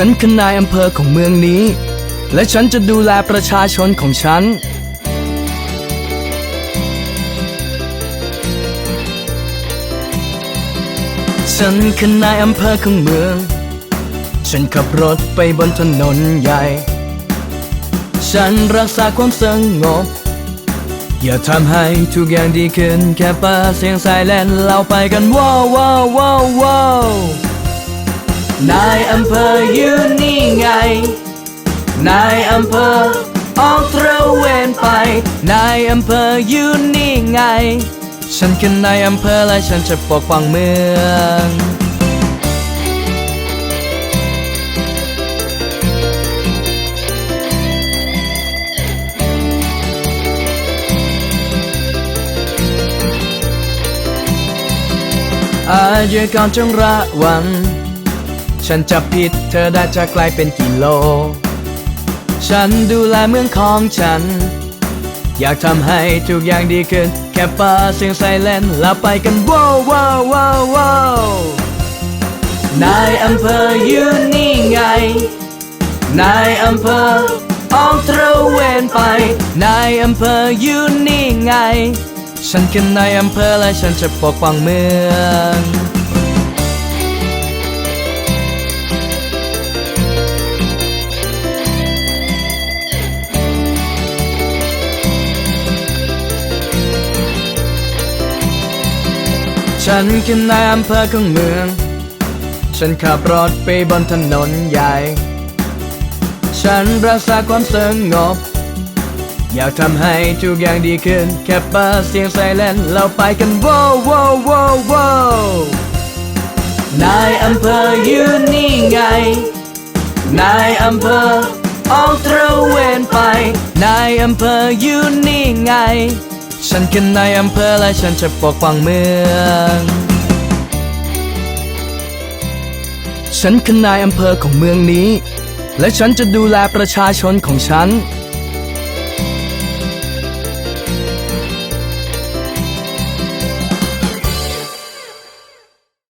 ฉันคือนายอำเภอของเมืองนี้ และฉันจะดูแลประชาชนของฉัน ฉันคือนายอำเภอของเมือง ฉันขับรถไปบนถนนใหญ่ ฉันรักษาความสงบ อย่าทำให้ทุกอย่างดีขึ้น แค่ปิดเสียงไซเลนเราไปกันว้าวว้าวว้าวว้าว นายอำเภออยู่นี่ไง นายอำเภอออกตระเวนไป นายอำเภออยู่นี่ไง ฉันคือนายอำเภอและฉันจะปกป้องเมืองอาญากรจงระวัง ฉันจะผิดเธอได้จะไกลเป็นกิโล ฉันดูแลเมืองของฉัน อยากทำให้ทุกอย่างดีขึ้น แค่ปิดเสียงไซเลนแล้วไปกันว้าวว้าวว้าวว้าวนายอำเภออยู่นี่ไง นายอำเภอออกตระเวนไป นายอำเภออยู่นี่ไง ฉันคือนายอำเภอและฉันจะปกป้องเมือง ฉันคือนายอำเภอของเมือง ฉันขับรถไปบนถนนใหญ่ ฉันรักษาความสงบ อยากทำให้ทุกอย่างดีขึ้น แค่เปิดเสียงไซเลนเราไปกันว้าวว้าวว้าวว้าวนายอำเภออยู่นี่ไง นายอำเภอออกตระเวนไป นายอำเภออยู่นี่ไง ฉันคือนายอำเภอและฉันจะปกป้องเมือง ฉันคือนายอำเภอของเมืองนี้ และฉันจะดูแลประชาชนของฉัน